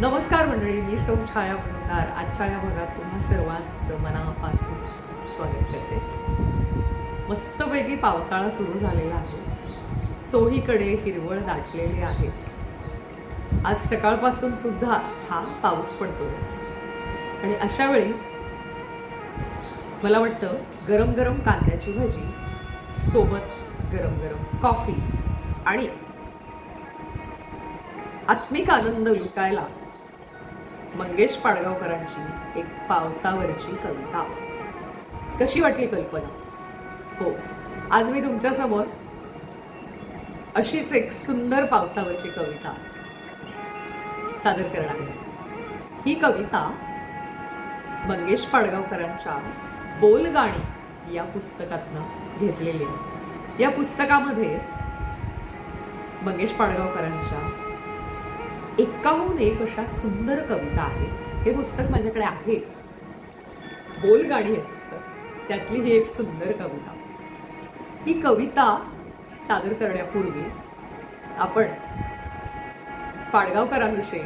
नमस्कार मंडळी मी सौ छाया मुजुमदार आजच्या या भागात तुम्हा सर्वांचं मनापासून स्वागत करते. मस्तपैकी पावसाळा सुरू झालेला आहे. चोहीकडे हिरवळ दाटलेली आहे. आज सकाळपासून सुद्धा छान पाऊस पडतो आणि अशा वेळी मला वाटतं गरम गरम कांद्याची भाजी सोबत गरम गरम कॉफी आणि आत्मिक आनंद लुटायला मंगेश पाडगावकरांची एक पावसावरची कविता. कशी वाटली कल्पना? हो आज मी तुमच्यासमोर अशीच एक सुंदर पावसावरची कविता सादर करणार आहे. ही कविता मंगेश पाडगावकरांच्या बोलगाणी या पुस्तकातनं घेतलेली आहे. या पुस्तकामध्ये मंगेश पाडगावकरांच्या एकाहून एक अशा सुंदर कविता आहेत. हे पुस्तक माझ्याकडे आहे. बोलगाडी हे पुस्तक. त्यातली ही एक सुंदर कविता. ही कविता सादर करण्यापूर्वी आपण पाडगावकरांविषयी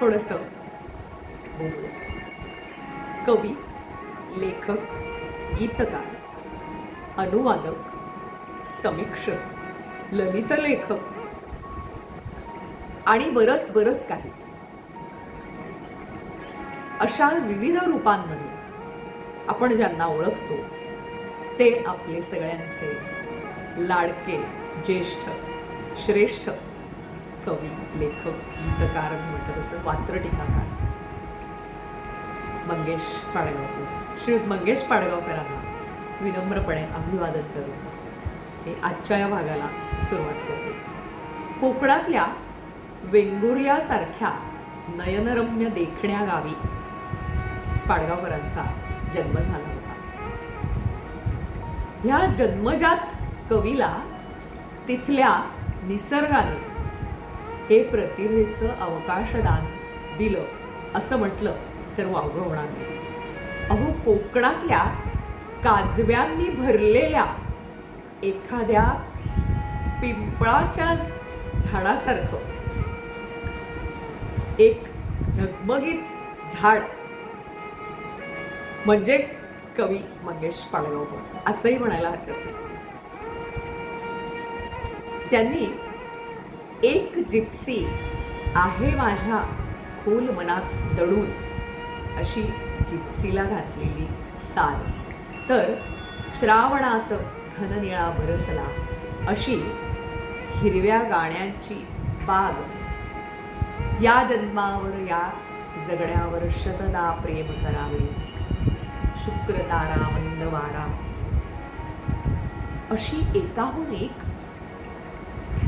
थोडंसं बोलू कवी लेखक गीतकार अनुवादक समीक्षक ललित लेखक आणि बरंच बरंच काही. अशा विविध रूपांमध्ये आपण ज्यांना ओळखतो ते आपले सगळ्यांचे लाडके ज्येष्ठ श्रेष्ठ कवी लेखक गीतकार म्हणतात असं पात्र टीकाकार. मंगेश पाडगावकर. श्री मंगेश पाडगावकरांना विनम्रपणे अभिवादन करून हे आजच्या या भागाला सुरुवात करते. कोकणातल्या वेंगुर्ल्यासारख्या नयनरम्य देखण्या गावी पाडगावकरांचा जन्म झाला होता. ह्या जन्मजात कवीला तिथल्या निसर्गाने हे प्रतिभेचं अवकाशदान दिलं असं म्हटलं तर वावगं होणार नाही. अहो कोकणातल्या काजव्यांनी भरलेल्या एखाद्या पिंपळाच्या झाडासारखं एक झगमगीत झाड. म्हणजे कवी मंगेश पाडगावकर असंही म्हणायला हरकत नाही. त्यांनी एक जिप्सी आहे माझ्या खोल मनात दडून. अशी जिप्सीला घातलेली साल. तर श्रावणात घननिळा बरसला. अशी हिरव्या गाण्यांची बाग या जन्मावर या जगण्यावर शतदा प्रेम करावे. शुक्र तारा मंद वारा. अशी एकाहून एक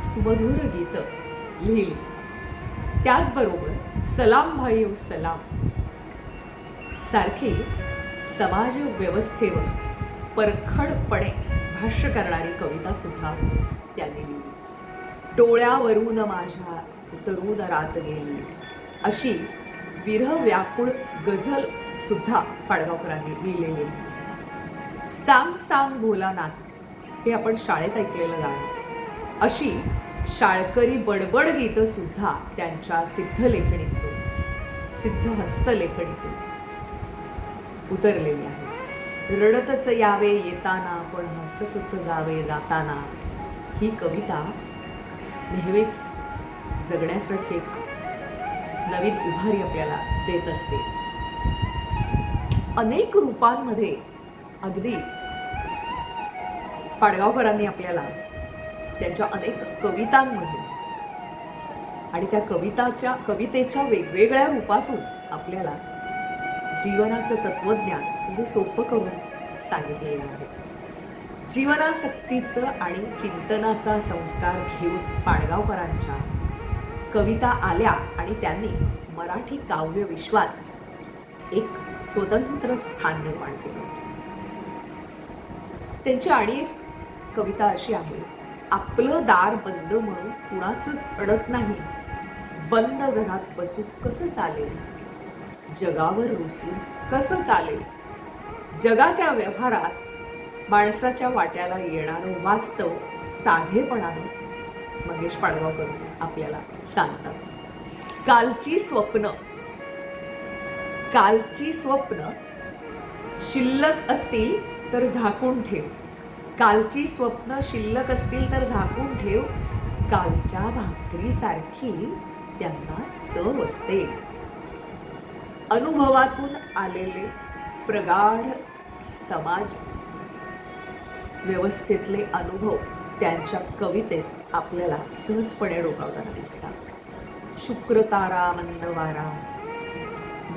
सुमधुर गीत लिहिली. त्याचबरोबर सलाम भाई सलाम. सारखे समाज व्यवस्थेवर परखडपणे भाष्य करणारी कविता सुद्धा त्यांनी लिहिली. डोळ्यावरून माझ्या उतरून रात गेली. अशी विरह व्याकुळ गझल सुद्धा पाडगावकरांनी लिहिलेली. सांग सांग भोलानाथ हे आपण शाळेत ऐकलेलं गाणं. अशी शाळकरी बडबड गीतं सुद्धा त्यांच्या सिद्ध लेखणीतून सिद्ध हस्तलेखणीतून उतरलेली आहे रडतच यावे येताना पण हसतच जावे जाताना ही कविता नेहमीच जगण्यासाठी एक नवीन उभारी आपल्याला देत असते. अनेक रूपांमध्ये अगदी पाडगावकरांनी आपल्याला त्यांच्या अनेक कवितांमध्ये आणि त्या कविताच्या कवितेच्या वेगवेगळ्या रूपातून आपल्याला जीवनाचं तत्वज्ञान म्हणजे सोपं करून सांगितलेलं आहे. जीवनासक्तीचं आणि चिंतनाचा संस्कार घेऊन पाडगावकरांच्या कविता आल्या आणि त्यांनी मराठी काव्य विश्वात एक स्वतंत्र स्थान निर्माण केलं. त्यांची आणि एक कविता अशी आहे आपलं दार बंद म्हणून कुणाचंच अडत नाही. बंद घरात बसून कसं चालेल? जगावर रुसून कसं चालेल? जगाच्या व्यवहारात माणसाच्या वाट्याला येणारं वास्तव साधेपणानं महेश पाडगावकर आपल्याला सांगतात. कालची स्वप्न कालची स्वप्न शिल्लक असतील तर झाकून ठेव. कालची स्वप्न शिल्लक असतील तर झाकून ठेव. कालच्या भाकरीसारखी त्यांना चव असते. अनुभवातून आलेले प्रगाढ समाज व्यवस्थेतले अनुभव त्यांच्या कवितेत आपल्याला सहजपणे डोकावताना दिसतात. शुक्रतारा मंदवारा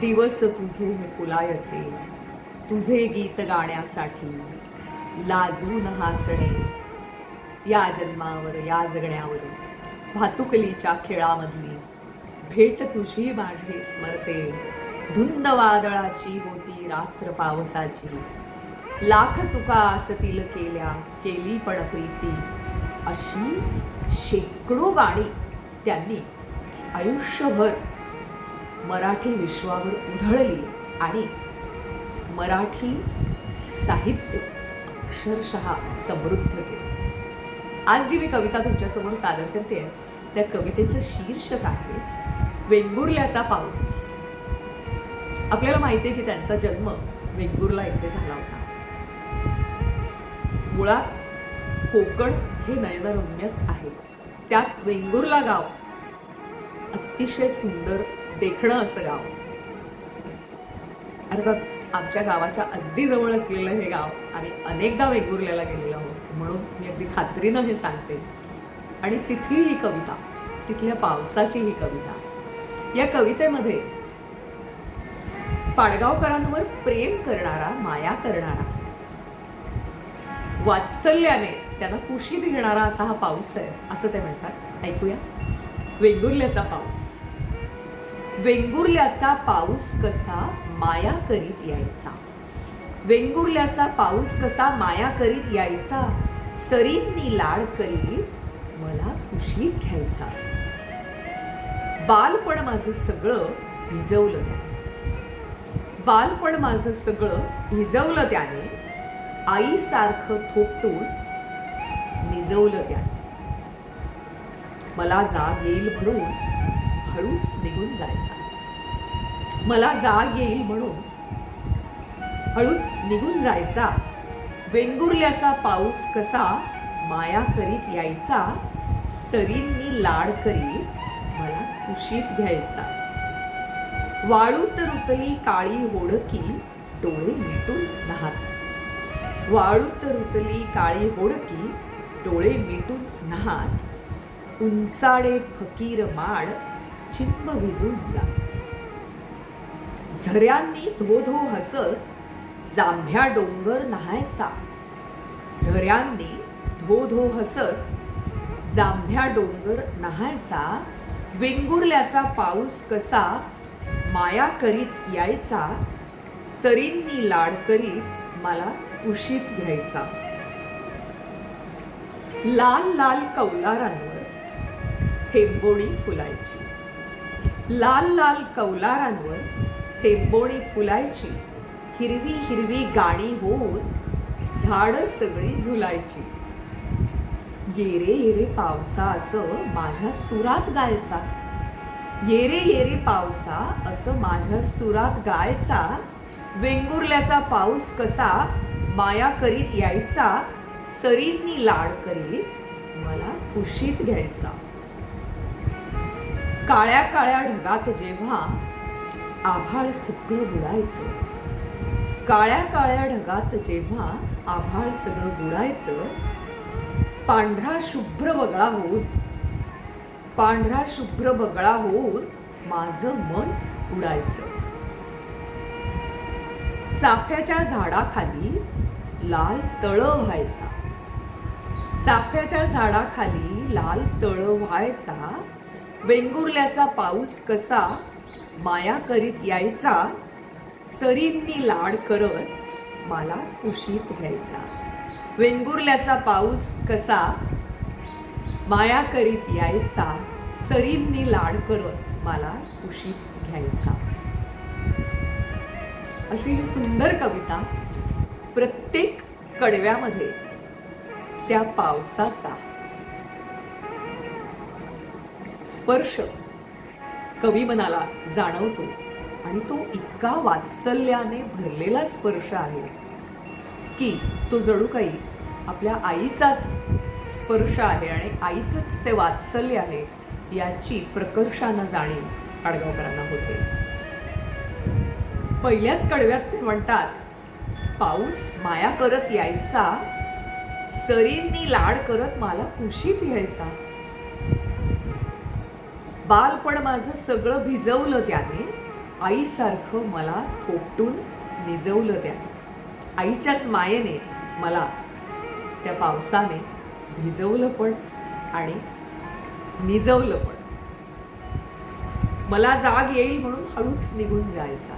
दिवस तुझे मी फुलायचे तुझे गीत गाण्यासाठी लाजून हासणे. या जन्मावर या जगण्यावर भातुकलीच्या खेळामधली भेट तुझी माझे स्मरते. धुंद वादळाची होती रात्र पावसाची. लाख चुका असतील केल्या केली पण प्रीती. अशी शेकडो गाणी त्यांनी आयुष्यभर मराठी विश्वावर उधळली आणि मराठी साहित्य अक्षरशः समृद्ध केलं. आज जी मी कविता तुमच्यासमोर सादर करते त्या कवितेचं शीर्षक आहे वेंगुर्ल्याचा पाऊस. आपल्याला माहिती आहे की त्यांचा जन्म वेंगुर्ला इथे झाला होता. मुळात कोकण हे नयनरम्यच आहे. त्यात वेंगुर्ला गाव अतिशय सुंदर देखणं असं गाव. अर्थात आमच्या गावाच्या अगदी जवळ असलेलं हे गाव आम्ही अनेकदा वेंगुर्ल्याला गेलेलो आहोत. म्हणून मी अगदी खात्रीनं हे सांगते. आणि तिथली ही कविता तिथल्या पावसाची ही कविता. या कवितेमध्ये पाडगावकरांवर प्रेम करणारा माया करणारा. वात्सल्याने त्यांना कुशीत घेणारा असा हा पाऊस आहे असं ते म्हणतात. ऐकूया. वेंगुर्ल्याचा पाऊस. वेंगुर्ल्याचा पाऊस कसा माया करीत यायचा. वेंगुर्ल्याचा पाऊस कसा माया करीत यायचा सरींनी लाड करीत मला कुशीत घ्यायचा. बालपण माझं सगळं भिजवलं त्याने. बालपण माझं सगळं भिजवलं त्याने. आईसारखं थोपटून भिजवलं त्याने मला जाग येईल म्हणून हळूच निघून जायचा. मला जाग येईल म्हणून हळूच निघून जायचा. वेंगुर्ल्याचा पाऊस कसा माया करीत यायचा सरींनी लाड करीत मला कुशीत घ्यायचा. वाळूत रुतली काळी होडकी डोळे मिटून राहत. वाळूत रुतली काळी होडकी डोळे मिटून नहात. उंचाडे फकीर माड चिंब विजून जात. झऱ्यांनी धो धो हसत जांभ्या डोंगर नहायचा. झऱ्यांनी धो धो हसत जांभ्या डोंगर नहायचा. वेंगुर्ल्याचा पाऊस कसा माया करीत यायचा. सरींनी लाड करीत मला उशीत घ्यायचा. लाल लाल कौलारांवर थेंबोणी फुलायची. लाल लाल कौलारांवर थेंबोणी फुलायची. हिरवी हिरवी गाणी होऊन झाडं सगळी झुलायची. येरे येरे पावसा असं माझ्या सुरात गायचा. येरे येरे पावसा असं माझ्या सुरात गायचा. वेंगुर्ल्याचा पाऊस कसा माया करीत यायचा. सरींनी लाड करी मला कुशीत घ्यायचा. काळ्या काळ्या ढगात जेव्हा आभाळ सगळं बुडायचं काळ्या काळ्या ढगात जेव्हा आभाळ सगळं बुडायचं पांढरा शुभ्र बगळा होऊन पांढरा शुभ्र बगळा होऊन माझं मन उडायचं. चाफ्याच्या झाडाखाली लाल तळ व्हायचा. चाफ्याच्या झाडाखाली लाल तळ व्हायचा. वेंगुर्ल्याचा पाऊस कसा माया करीत यायचा. सरींनी लाड करत मला कुशीत घ्यायचा. वेंगुर्ल्याचा पाऊस कसा माया करीत यायचा. सरींनी लाड करत मला कुशीत घ्यायचा. अशी ही सुंदर कविता प्रत्येक कडव्यामध्ये त्या पावसाचा स्पर्श कवी मनाला जाणवतो आणि तो इतका वात्सल्याने भरलेला स्पर्श आहे की तो जणू काही आपल्या आईचाच स्पर्श आहे आणि आईचंच ते वात्सल्य आहे याची प्रकर्षानं जाणीव आडगावकरांना होते. पहिल्याच कडव्यात ते म्हणतात पाऊस माया करत यायचा सरींनी लाड करत मला कुशीत यायचा बालपण माझं सगळं भिजवलं त्याने आईसारखं मला थोपटून निजवलं त्याने. आईच्याच मायेने मला त्या पावसाने भिजवलं पण आणि निजवलं पण. मला जाग येईल म्हणून हळूच निघून जायचा.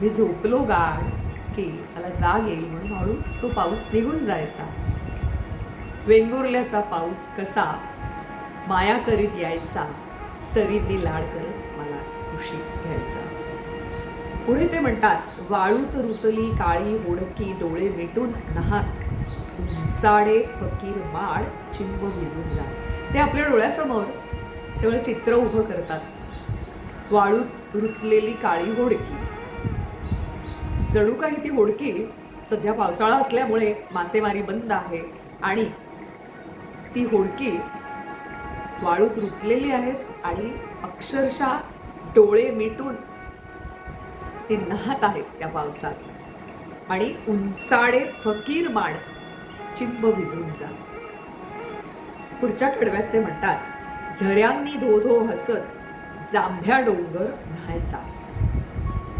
मी झोपलो गाड की मला जाग येईल म्हणून हळूच तो पाऊस निघून जायचा. वेंगुर्ल्याचा पाऊस कसा? माया करीत यायचा. सरींनी लाड करत मला खुशीत घ्यायचा. पुढे ते म्हणतात वाळूत रुतली काळी ओडकी डोळे मिटून नहात. उंचाडे फकीर माड चिंब भिजून जा ते आपल्या डोळ्यासमोर सगळं चित्र उभं करतात. वाळूत रुतलेली काळी होडकी. जणू काही ती होडकी. सध्या पावसाळा असल्यामुळे मासेमारी बंद आहे आणि ती होडकी वाळूत रुतलेली आहेत आणि अक्षरशः डोळे मिटून ती नाहत आहेत त्या पावसात. आणि उंचाडे फकीर माड चिंब भिजून जा पुढच्या कडव्यात ते म्हणतात झऱ्यांनी धो धो हसत जांभ्या डोंगर न्हायचा.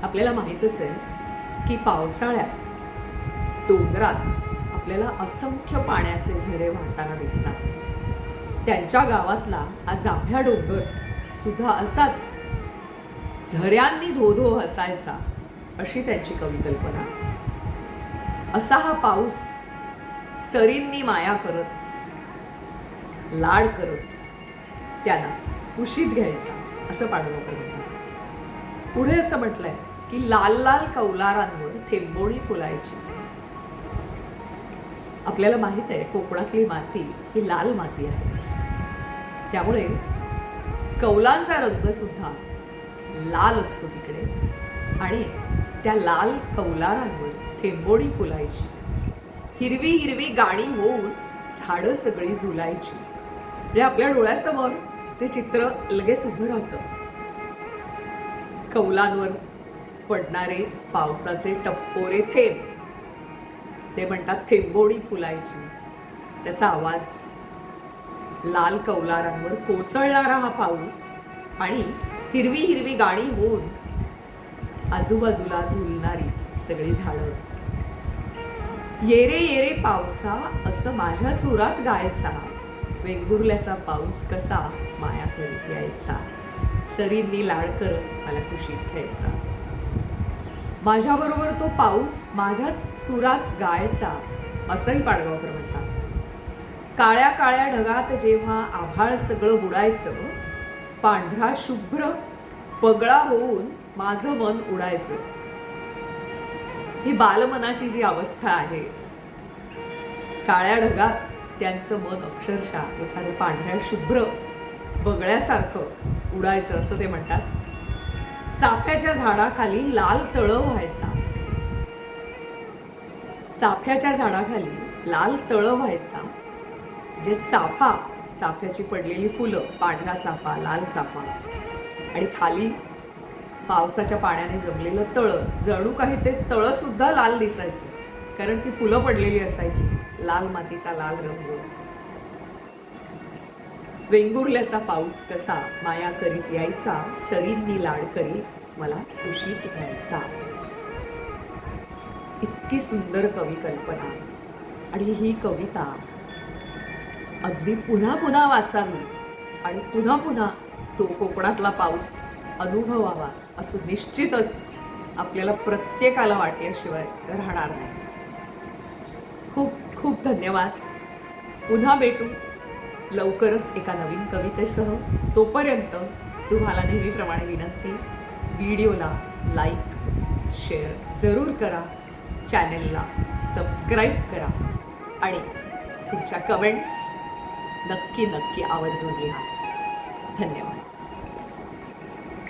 आपल्याला माहीतच आहे की पावसाळ्यात डोंगरात आपल्याला असंख्य पाण्याचे झरे वाहताना दिसतात. त्यांच्या गावातला हा जांभ्या डोंगर सुद्धा असाच झऱ्यांनी धो धो हसायचा अशी त्यांची कविकल्पना. असा हा पाऊस सरींनी माया करत लाड करत त्यांना कुशीत घ्यायचा असं पाडवकर म्हणतात पुढे असं म्हटलंय की लाल लाल कौलारांवर थेंबोणी फुलायची. आपल्याला माहीत आहे कोकणातली माती ही लाल माती आहे. त्यामुळे कौलांचा रंग सुद्धा लाल असतो तिकडे. आणि त्या लाल कौलारांवर थेंबोणी फुलायची. हिरवी हिरवी गाणी होऊन झाडं सगळी झुलायची. म्हणजे आपल्या डोळ्यासमोर ते चित्र लगेच उभं राहतं. कौलांवर पडणारे पावसाचे टप्पोरे थेंब. ते म्हणतात थेंबोडी फुलायची. त्याचा आवाज लाल कौलारांवर कोसळणारा हा पाऊस आणि हिरवी हिरवी गाणी होऊन आजूबाजूला झुलणारी सगळी झाडं. येरे येरे पावसा असं माझ्या सुरात गायचा. वेंगुर्ल्याचा पाऊस कसा माया करीत यायचा. सरींनी लाड करत मला खुशीत घ्यायचा. माझ्याबरोबर तो पाऊस माझ्याच सुरात गायचा असंही पाडगावकर म्हणतात. काळ्या काळ्या ढगात जेव्हा आभाळ सगळं बुडायचं पांढरा शुभ्र पगळा होऊन माझं मन उडायचं. ही बालमनाची जी अवस्था आहे काळ्या ढगात त्यांचं मन अक्षरशः एखाद्या पांढऱ्या शुभ्र बगळ्यासारखं उडायचं असं ते म्हणतात. चाफ्याच्या झाडाखाली लाल तळ व्हायचा. चाफ्याच्या झाडाखाली लाल तळ व्हायचा. जे चाफा चाफ्याची पडलेली फुलं पांढरा चाफा लाल चाफा. आणि खाली पावसाच्या पाण्याने जमलेलं तळं जणू काही ते तळं सुद्धा लाल दिसायचं. कारण ती फुलं पडलेली असायची. लाल मातीचा लाल रंग. वेंगुर्ल्याचा पाऊस कसा माया करीत यायचा सरींनी लाड करीत मला खुशीत घ्यायचा इतकी सुंदर कवी कल्पना आणि ही कविता. अगदी पुन्हा पुन्हा वाचावी आणि पुन्हा पुन्हा तो कोकणातला पाऊस अनुभवावा असं निश्चितच आपल्याला प्रत्येकाला वाटल्याशिवाय राहणार नाही. खूप खूप धन्यवाद. पुन्हा भेटू. लवकरच एका नवीन कवितेसह तोपर्यंत तुम्हाला नेहमीप्रमाणे विनंती व्हिडिओला लाईक शेअर जरूर करा चॅनेलला सबस्क्राईब करा आणि तुमच्या कमेंट्स नक्की नक्की आवर्जून लिहा. धन्यवाद.